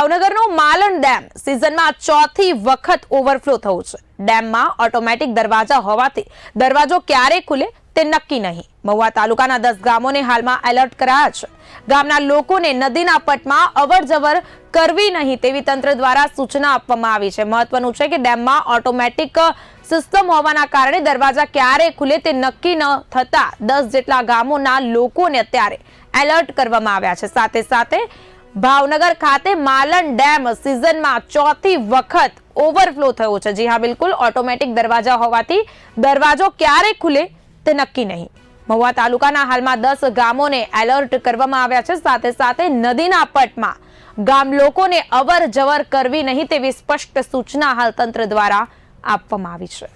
ભાવનગરનો માલણ dam સિઝનમાં ચોથી વખત ઓવરફ્લો થયો છે. ડેમમાં ઓટોમેટિક દરવાજા હોવાથી દરવાજો ક્યારે ખુલે તે નક્કી નહીં. મહુવા તાલુકાના દસ ગામોને હાલમાં એલર્ટ કરાયા છે. ગામના લોકોને નદીના પટમાં અવરજવર કરવી નહીં તેવી તંત્ર દ્વારા સૂચના આપવામાં આવી છે. મહત્વનું છે કે ડેમમાં ઓટોમેટિક સિસ્ટમ હોવાના કારણે દરવાજા ક્યારે ખુલે તે નક્કી ન થતા દસ જેટલા ગામોના લોકોને અત્યારે એલર્ટ કરવામાં આવ્યા છે. સાથે સાથે ભાવનગર ખાતે માલણ ડેમ સિઝનમાં ચોથી વખત ઓવરફ્લો થયો છે. જી હા, બિલકુલ. ઓટોમેટિક દરવાજા હોવાથી દરવાજો ક્યારે ખુલે તે નક્કી નહીં. મહુવા તાલુકાના હાલમાં દસ ગામોને એલર્ટ કરવામાં આવ્યા છે. સાથે સાથે નદીના પટમાં ગામ લોકોને અવર જવર કરવી નહીં તેવી સ્પષ્ટ સૂચના હાલ તંત્ર દ્વારા આપવામાં આવી છે.